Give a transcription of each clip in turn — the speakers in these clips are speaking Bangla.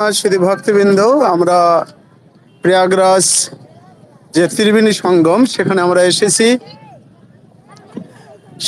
শুধু ভক্তবৃন্দ, আমরা প্রয়াগরাজ যে ত্রিবেণী সঙ্গম, সেখানে আমরা এসেছি।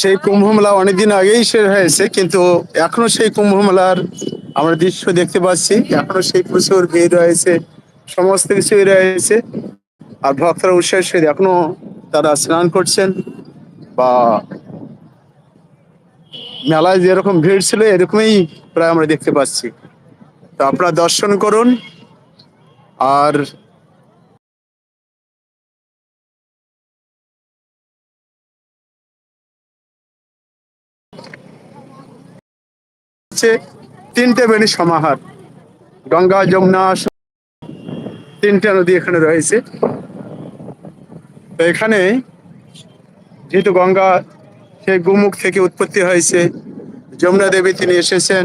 সেই কুম্ভমেলা অনেকদিন আগেই শেষ হয়েছে, কিন্তু এখনও সেই কুম্ভমেলার আমরা দৃশ্য দেখতে পাচ্ছি। এখনও সেই প্রচুর ভিড় রয়েছে, সমস্ত কিছুই রয়েছে। আর ভক্তরা উৎসাহের সহিত এখনও তারা স্নান করছেন বা মেলায় যেরকম ভিড় ছিল, এরকমই প্রায় আমরা দেখতে পাচ্ছি। তো আপনারা দর্শন করুন। আর তিনটে বেণী সমাহার। গঙ্গা, যমুনা, তিনটে নদী এখানে রয়েছে। তো এখানে যেহেতু গঙ্গা সেই গোমুখ থেকে উৎপত্তি হয়েছে, যমুনা দেবী তিনি এসেছেন।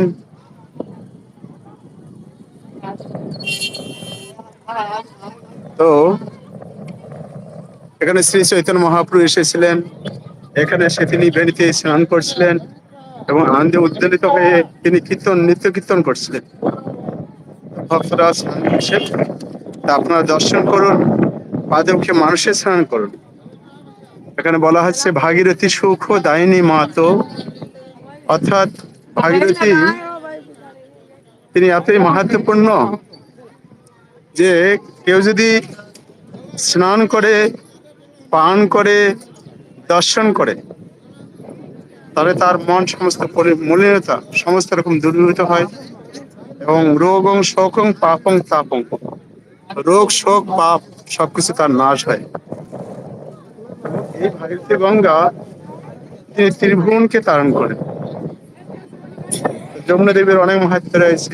তো, এখানে শ্রী চৈতন্য মহাপ্রভু এসেছিলেন। এখানে সে তিনি বেণীতে স্নান করছিলেন এবং আনন্দে উদ্বেলিত হয়ে তিনি কীর্তন, নৃত্য কীর্তন করছিলেন। ভক্তরা স্নান করছেন তা আপনারা দর্শন করুন, পাদমুখে মানুষের স্নান করুন। এখানে বলা হচ্ছে, ভাগীরথী সুখ দায়িনী মাতো। অর্থাৎ, ভাগীরথী, তিনি এতই মাহাত্মপূর্ণ যে কেউ যদি স্নান করে, পান করে, দর্শন করে, তাহলে তার মন সমস্ত মলিনতা সমস্ত রকম দূরীভূত হয় এবং রোগং শোকং পাপং তাপং। রোগ, শোক, পাপ সবকিছু তার নাশ হয়। এই ভারতীয় গঙ্গা তিনি ত্রিভুবনকে তারণ করেন। যমুনা দেবীর অনেক মাহাত্ম রয়েছে।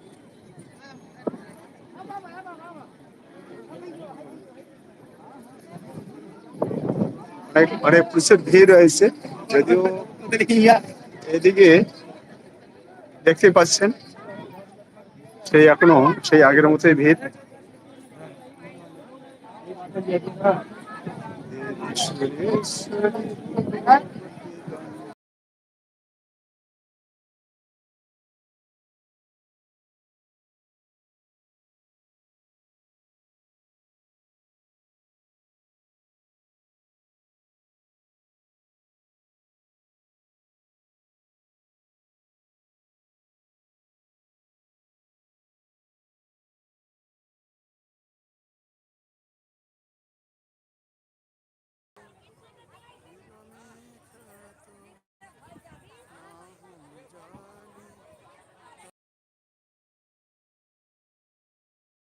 অনেক অনেক পুলিশের ভিড় রয়েছে। যদিও এদিকে দেখতে পাচ্ছেন সেই এখনও সেই আগের মতোই ভিড়।